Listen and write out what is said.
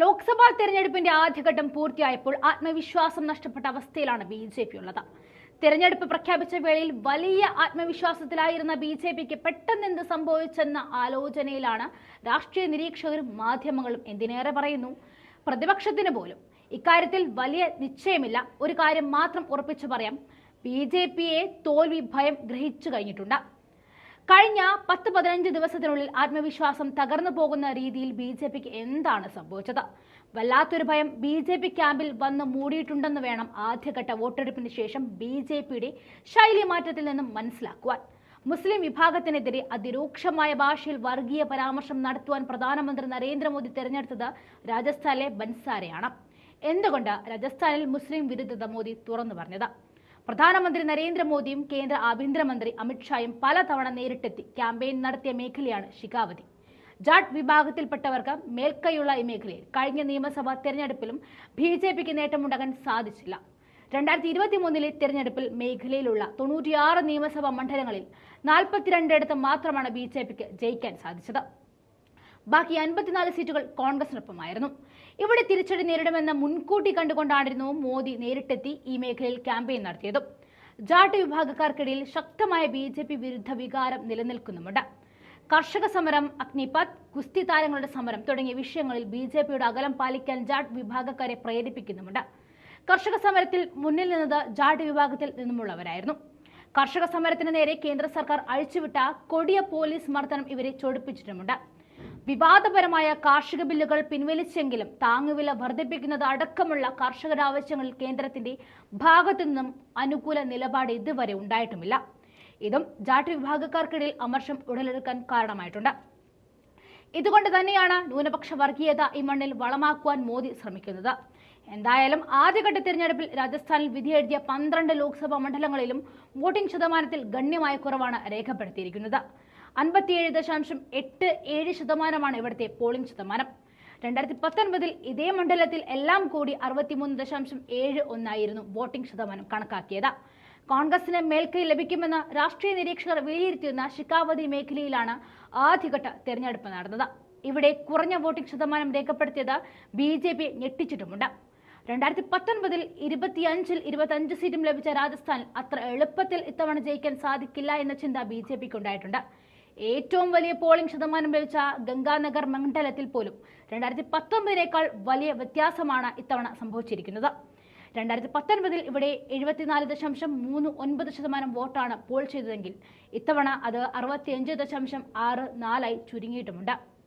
ലോക്സഭാ തെരഞ്ഞെടുപ്പിന്റെ ആദ്യഘട്ടം പൂർത്തിയായപ്പോൾ ആത്മവിശ്വാസം നഷ്ടപ്പെട്ട അവസ്ഥയിലാണ് ബി ജെ പി ഉള്ളത്. തെരഞ്ഞെടുപ്പ് പ്രഖ്യാപിച്ച വേളയിൽ വലിയ ആത്മവിശ്വാസത്തിലായിരുന്ന ബി ജെ പിക്ക് പെട്ടെന്ന് എന്ത് സംഭവിച്ചെന്ന ആലോചനയിലാണ് രാഷ്ട്രീയ നിരീക്ഷകരും മാധ്യമങ്ങളും എന്തിനേറെ പറയുന്നു? പ്രതിപക്ഷത്തിന് പോലും ഇക്കാര്യത്തിൽ വലിയ നിശ്ചയമില്ല. ഒരു കാര്യം മാത്രം ഉറപ്പിച്ചു പറയാം. ബി ജെ പിയെ തോൽവി ഭയം ഗ്രഹിച്ചു കഴിഞ്ഞിട്ടുണ്ട്. കഴിഞ്ഞ പത്ത് പതിനഞ്ച് ദിവസത്തിനുള്ളിൽ ആത്മവിശ്വാസം തകർന്നു പോകുന്ന രീതിയിൽ ബി ജെ പിക്ക് എന്താണ് സംഭവിച്ചത്? വല്ലാത്തൊരു ഭയം. ബി ജെ പി ക്യാമ്പിൽ വന്ന് മൂടിയിട്ടുണ്ടെന്ന് വേണം ആദ്യഘട്ട വോട്ടെടുപ്പിന് ശേഷം ബി ജെ പിയുടെ ശൈലി മാറ്റത്തിൽ നിന്നും മനസ്സിലാക്കുവാൻ. മുസ്ലിം വിഭാഗത്തിനെതിരെ അതിരൂക്ഷമായ ഭാഷയിൽ വർഗീയ പരാമർശം നടത്തുവാൻ പ്രധാനമന്ത്രി നരേന്ദ്രമോദി തെരഞ്ഞെടുത്തത് രാജസ്ഥാനിലെ ബൻസാരെയാണ്. എന്തുകൊണ്ട് രാജസ്ഥാനിൽ മുസ്ലിം വിരുദ്ധത മോദി തുറന്നു പറഞ്ഞത്? പ്രധാനമന്ത്രി നരേന്ദ്രമോദിയും കേന്ദ്ര ആഭ്യന്തരമന്ത്രി അമിത്ഷായും പലതവണ നേരിട്ടെത്തി ക്യാമ്പയിൻ നടത്തിയ മേഖലയാണ് ശിഖാവതി ജാട്ട് വിഭാഗത്തിൽപ്പെട്ടവർക്ക് മേൽക്കൈയുള്ള ഈ മേഖലയിൽ കഴിഞ്ഞ നിയമസഭാ തെരഞ്ഞെടുപ്പിലും ബി ജെ പിക്ക് നേട്ടമുണ്ടാകാൻ സാധിച്ചില്ല. രണ്ടായിരത്തി ഇരുപത്തി മൂന്നിലെ തെരഞ്ഞെടുപ്പിൽ മേഖലയിലുള്ള തൊണ്ണൂറ്റിയാറ് നിയമസഭാ മണ്ഡലങ്ങളിൽ നാൽപ്പത്തിരണ്ടിടത്ത് മാത്രമാണ് ബി ജെ പിക്ക് ജയിക്കാൻ സാധിച്ചത്. ബാക്കി അൻപത്തിനാല് സീറ്റുകൾ കോൺഗ്രസിനൊപ്പമായിരുന്നു. ഇവിടെ തിരിച്ചടി നേരിടുമെന്ന് മുൻകൂട്ടി കണ്ടുകൊണ്ടായിരുന്നു മോദി നേരിട്ടെത്തി ഈ മേഖലയിൽ ക്യാമ്പയിൻ നടത്തിയതും. ജാട്ട് വിഭാഗക്കാർക്കിടയിൽ ശക്തമായ ബി ജെ പി വിരുദ്ധ വികാരം നിലനിൽക്കുന്നുമുണ്ട്. കർഷക സമരം അഗ്നിപത് ഗുസ്തി താരങ്ങളുടെ സമരം തുടങ്ങിയ വിഷയങ്ങളിൽ ബി ജെ പിയുടെ അകലം പാലിക്കാൻ ജാട്ട് വിഭാഗക്കാരെ പ്രേരിപ്പിക്കുന്നുമുണ്ട്. കർഷക സമരത്തിൽ മുന്നിൽ നിന്നത് ജാട്ട് വിഭാഗത്തിൽ നിന്നുമുള്ളവരായിരുന്നു. കർഷക സമരത്തിന് നേരെ കേന്ദ്ര സർക്കാർ അഴിച്ചുവിട്ട കൊടിയ പോലീസ് മർദ്ദനം ഇവരെ ചൊടിപ്പിച്ചിട്ടുമുണ്ട്. വിവാദപരമായ കാർഷിക ബില്ലുകൾ പിൻവലിച്ചെങ്കിലും താങ്ങുവില വർദ്ധിപ്പിക്കുന്നത് അടക്കമുള്ള കർഷകരാവശ്യങ്ങളിൽ കേന്ദ്രത്തിന്റെ ഭാഗത്തു നിന്നും അനുകൂല നിലപാട് ഇതുവരെ ഉണ്ടായിട്ടുമില്ല. ഇതും ജാട്ട് വിഭാഗക്കാർക്കിടയിൽ അമർഷം ഉടലെടുക്കാൻ കാരണമായിട്ടുണ്ട്. ഇതുകൊണ്ട് തന്നെയാണ് ന്യൂനപക്ഷ വർഗീയത ഈ മണ്ണിൽ വളമാക്കുവാൻ മോദി ശ്രമിക്കുന്നത്. എന്തായാലും ആദ്യഘട്ട തിരഞ്ഞെടുപ്പിൽ രാജസ്ഥാനിൽ വിധിയെഴുതിയ പന്ത്രണ്ട് ലോക്സഭാ മണ്ഡലങ്ങളിലും വോട്ടിംഗ് ശതമാനത്തിൽ ഗണ്യമായ കുറവാണ് രേഖപ്പെടുത്തിയിരിക്കുന്നത്. അൻപത്തിയേഴ് ദശാംശം എട്ട് ഏഴ് ശതമാനമാണ് ഇവിടുത്തെ പോളിംഗ് ശതമാനം. രണ്ടായിരത്തി പത്തൊൻപതിൽ ഇതേ മണ്ഡലത്തിൽ എല്ലാം കൂടി അറുപത്തിമൂന്ന് ദശാംശം ഏഴ് ഒന്നായിരുന്നു വോട്ടിംഗ് ശതമാനം കണക്കാക്കിയത്. കോൺഗ്രസിന് മേൽക്കൈ ലഭിക്കുമെന്ന് രാഷ്ട്രീയ നിരീക്ഷകർ വിലയിരുത്തിയിരുന്ന ശിക്കാവതി മേഖലയിലാണ് ആദ്യഘട്ട തെരഞ്ഞെടുപ്പ് നടന്നത്. ഇവിടെ കുറഞ്ഞ വോട്ടിംഗ് ശതമാനം രേഖപ്പെടുത്തിയത് ബി ജെ പി ഞെട്ടിച്ചിട്ടുമുണ്ട്. രണ്ടായിരത്തി പത്തൊൻപതിൽ ഇരുപത്തിയഞ്ചിൽ ഇരുപത്തഞ്ച് സീറ്റും ലഭിച്ച രാജസ്ഥാനിൽ അത്ര എളുപ്പത്തിൽ ഇത്തവണ ജയിക്കാൻ സാധിക്കില്ല എന്ന ചിന്ത ബി ജെ പിക്ക് ഉണ്ടായിട്ടുണ്ട്. ഏറ്റവും വലിയ പോളിംഗ് ശതമാനം ലഭിച്ച ഗംഗാനഗർ മണ്ഡലത്തിൽ പോലും രണ്ടായിരത്തി പത്തൊമ്പതിനേക്കാൾ വലിയ വ്യത്യാസമാണ് ഇത്തവണ സംഭവിച്ചിരിക്കുന്നത്. രണ്ടായിരത്തി പത്തൊൻപതിൽ ഇവിടെ എഴുപത്തിനാല് ദശാംശം മൂന്ന് ഒൻപത് ശതമാനം വോട്ടാണ് പോൾ ചെയ്തതെങ്കിൽ ഇത്തവണ അത് അറുപത്തിയഞ്ച് ദശാംശം ആറ് നാലായി ചുരുങ്ങിയിട്ടുമുണ്ട്.